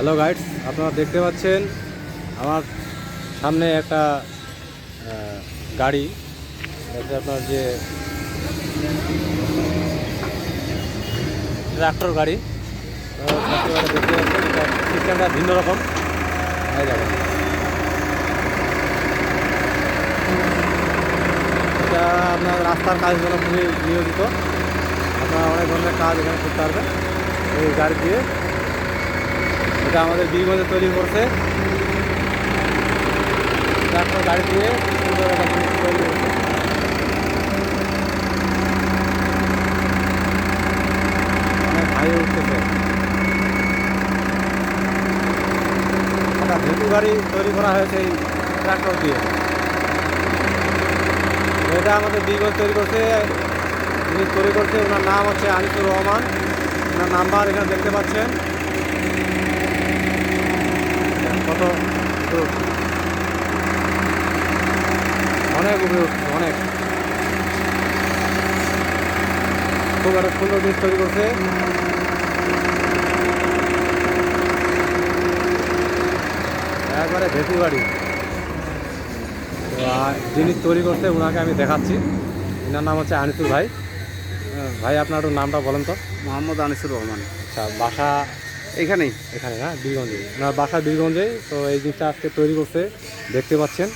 Hello guides আপনারা দেখতে পাচ্ছেন আমার সামনে একটা গাড়ি। আপনার যে ট্রাক্টর গাড়ি দেখতে পাচ্ছেন ভিন্ন রকম। এটা আপনার রাস্তার কাজের জন্য খুবই নিয়োজিত। আপনারা অনেক ধরনের কাজ এখানে করতে পারবেন এই গাড়ি দিয়ে। এটা আমাদের বীরগঞ্জে তৈরি করছে। ট্রাক্টর গাড়ি দিয়ে সুন্দর একটা তৈরি গাড়ি তৈরি করা হয়েছে এই ট্রাক্টর দিয়ে। এটা আমাদের বীরগঞ্জ তৈরি করছে, যিনি তৈরি করছে, ওনার নাম হচ্ছে আনিসুর রহমান। ওনার নাম্বার এখানে দেখতে পাচ্ছেন। উঠছে। অনেক উপরে উঠছে অনেক। খুব একটা সুন্দর জিনিস তৈরি করছে। একবারে তো আর যিনি তৈরি করছে ওনাকে আমি দেখাচ্ছি। এনার নাম হচ্ছে আনিসুর ভাই। ভাই আপনার নামটা বলেন তো। মোহাম্মদ আনিসুর রহমান। আচ্ছা বাসা এখানেই? এখানে না বীরগঞ্জে ওনার বাসা বীরগঞ্জে তো এই জিনিসটা আজকে তৈরি করছে, দেখতে পাচ্ছেন,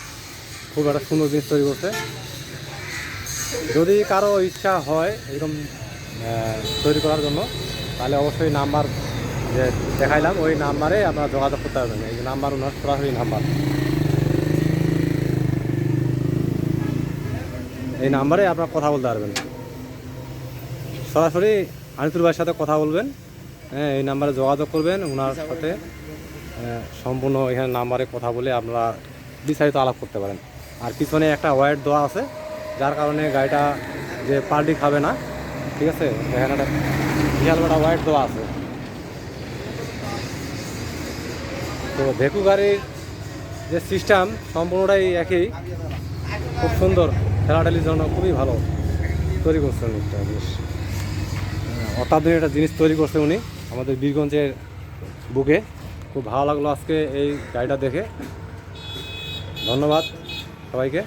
খুব একটা সুন্দর জিনিস তৈরি করছে। যদি কারও ইচ্ছা হয় এরকম তৈরি করার জন্য, তাহলে অবশ্যই নাম্বার যে দেখাইলাম, ওই নাম্বারে আপনারা যোগাযোগ করতে পারবেন। এই নাম্বার, ওনার সরাসরি নাম্বার। এই নাম্বারে আপনারা কথা বলতে পারবেন। সরাসরি আনিতুর ভাইয়ের সাথে কথা বলবেন। হ্যাঁ এই নাম্বারে যোগাযোগ করবেন ওনার সাথে সম্পূর্ণ এখানে নাম্বারে কথা বলে আপনারা বিস্তারিত আলাপ করতে পারেন। আর পিছনে একটা ওয়াইড দেওয়া আছে, যার কারণে গাড়িটা যে পাল্টি খাবে না, ঠিক আছে? এখানে একটা বিশাল বড় ওয়াইড দেওয়া আছে। তো ভেকু গাড়ির যে সিস্টেম সম্পূর্ণটাই একই, খুব সুন্দর ঠেলাঠেলির জন্য খুবই ভালো, তৈরি করছেন একটা জিনিস অত্যাধুনিক একটা জিনিস তৈরি করছে উনি। আমাদের বীরগঞ্জের বুকে। খুব ভালো লাগল আজকে এই গাড়িটা দেখে। ধন্যবাদ সবাইকে।